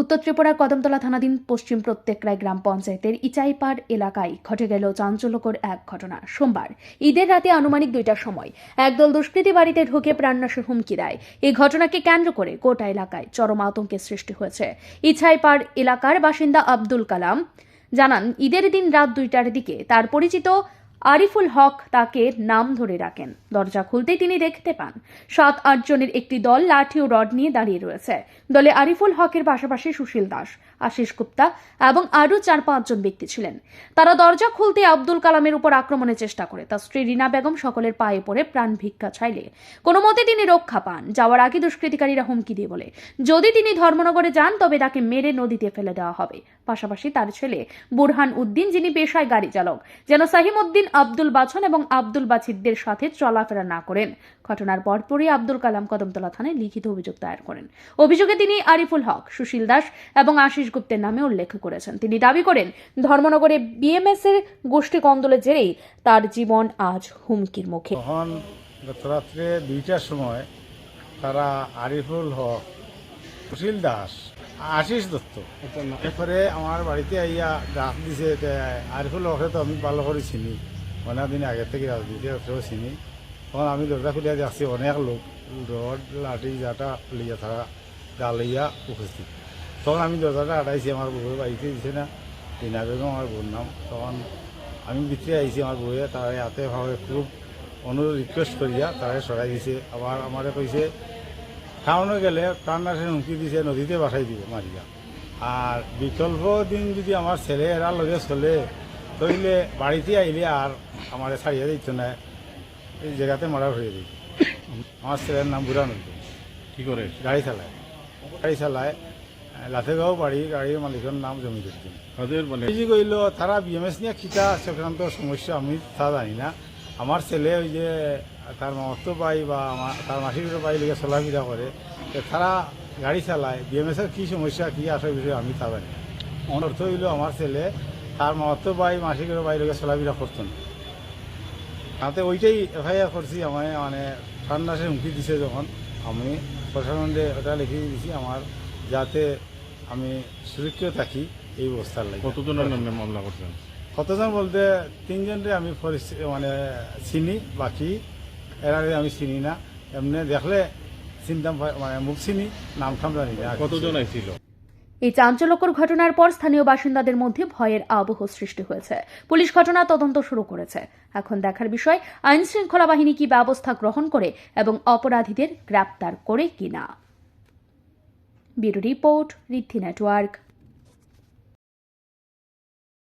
উত্তর ত্রিপুরার কদমতলা থানাধীন পশ্চিম প্রত্যেকরায় গ্রাম পঞ্চায়েতের ইচাইপাড় এলাকায় ঘটে গেল চাঞ্চল্যকর এক ঘটনা। সোমবার, ঈদের রাতে আনুমানিক দুইটার সময় একদল দুষ্কৃতী বাড়িতে ঢুকে প্রাণনাশের হুমকি দেয়। এই ঘটনাকে কেন্দ্র করে গোটা এলাকায় চরম আতঙ্কের সৃষ্টি হয়েছে। ইছাইপাড় এলাকার বাসিন্দা আব্দুল কালাম জানান, ঈদের দিন রাত দুইটার দিকে তার পরিচিত আরিফুল হক তাকে নাম ধরে রাখেন। দরজা খুলতেই তিনি দেখতে পান, সাত, আট জনের একটি দল লাঠি ও রড নিয়ে দাঁড়িয়ে রয়েছে। দলে আরিফুল হকের পাশাপাশি সুশীল দাস, আশিস গুপ্তা এবং আরও চার পাঁচজন ব্যক্তি ছিলেন। তারা দরজা খুলতে আব্দুল কালামের উপর আক্রমণের চেষ্টা করে। তার স্ত্রী রিনা বেগম সকলের পায়ে পড়ে প্রাণ ভিক্ষা চাইলে। কোনো মতে তিনি রক্ষা পান, যাওয়ার আগে দুষ্কৃতিকারীরা হুমকি দিয়ে বলে, যদি তিনি ধর্মনগরে যান, তবে তাকে মেরে নদীতে ফেলে দেওয়া হবে। পাশাপাশি তার ছেলে বুরহান উদ্দিন, যিনি পেশায় গাড়ি চালক। যেন সাহিমউদ্দিন আব্দুল বাছন এবং আব্দুল বাছিদদের সাথে চলাফেরা না করেন। ঘটনার পরপরই আব্দুল কালাম কদমতলা থানায় লিখিত অভিযোগ দায়ের করেন। অভিযোগে তিনি আরিফুল হক, সুশীল দাস এবং আশিস গুপ্তের নামে উল্লেখ করেছেন। তিনি দাবি করেন, ধর্মনগরে বিএমএস এর গোষ্ঠী কন্দলের জেরেই তার জীবন আজ হুমকির মুখে। গতরাত্রে দুইটার সময় তারা আরিফুল হক, সুশীল দাস আশিস দত্ত। এরপরে আমার বাড়িতে আইয়া ডাক দিছে যে আরিফুল হকে তো, আমি ভালো করে চিনি। অনেক দিন আগে থেকে রাজনীতি ওকেও চিনি। তখন আমি দরজা খুলিয়া দেখছি অনেক লোক, রড, লাঠি যাটা লিয়া থাকা গা লইয়া উপস্থিত। তখন আমি দরজাটা আটাইছি, আমার বউয়ের বাড়িতে দিছে না। টিনা বেগম আমার বউর নাম। তখন আমি ভিতরে আইছি, আমার বউয়ে তারা হাতে ভাবে খুব অনুরোধ রিকোয়েস্ট করিয়া তারা সরাই দিছে। আবার আমারে কইছে খাওয়ানো গেলে প্রাণনাশের হুমকি দিছে নদীতে বাসাই দিব মারিয়া আর বিকল্প দিন যদি আমার ছেলে এরা লগে চলে তইলে বাড়িতে আইলে আর আমার ছাড়িয়ে দিত না এই জায়গাতে মারা হয়ে দিত আমার ছেলের নাম বুড়া নদী কি করে? গাড়ি চালায়। গাড়ি চালায় লাথেগাঁও বাড়ি গাড়ির মালিকের নাম জমি। তাদের মানে কইল তারা বিএমএস নিয়ে কিতা সংক্রান্ত সমস্যা আমি তা জানি না। আমার ছেলে ওই যে তার মামাত্ম পাই বা আমার তার মাসির পাই লিগে চলাফেরা করে তারা গাড়ি চালায় বিএমএসের কী সমস্যা, কী আসে বিষয়ে আমি তা না। আমার অর্থ হইল আমার ছেলে তার মামাত্ম পাই মাসিক পাই লিগে চলাফেরা করতো না। তাতে ওইটাই এফআইআর করছি আমার মানে ঠান্ডাসে হুমকি দিছে যখন আমি প্রশাসনে ওটা লিখে দিয়েছি আমার, যাতে আমি সুরক্ষিত থাকি এই অবস্থার লাগে। কতজনের নামে মামলা করছেন? কতজন বলতে তিনজনরে আমি মানে চিনি বাকি এরারে আমি চিনি না। এমনি দেখলে চিনতাম মানে মুখ চিনি নাম খাম জানি না। কতজন আইছিল? এই চাঞ্চল্যকর ঘটনার পর স্থানীয় বাসিন্দাদের মধ্যে ভয়ের আবহ সৃষ্টি হয়েছে। পুলিশ ঘটনা তদন্ত শুরু করেছে। এখন দেখার বিষয় আইন শৃঙ্খলা বাহিনী কি ব্যবস্থা গ্রহণ করে এবং অপরাধীদের গ্রেপ্তার করে কিনা? Bureau report Riddhi network.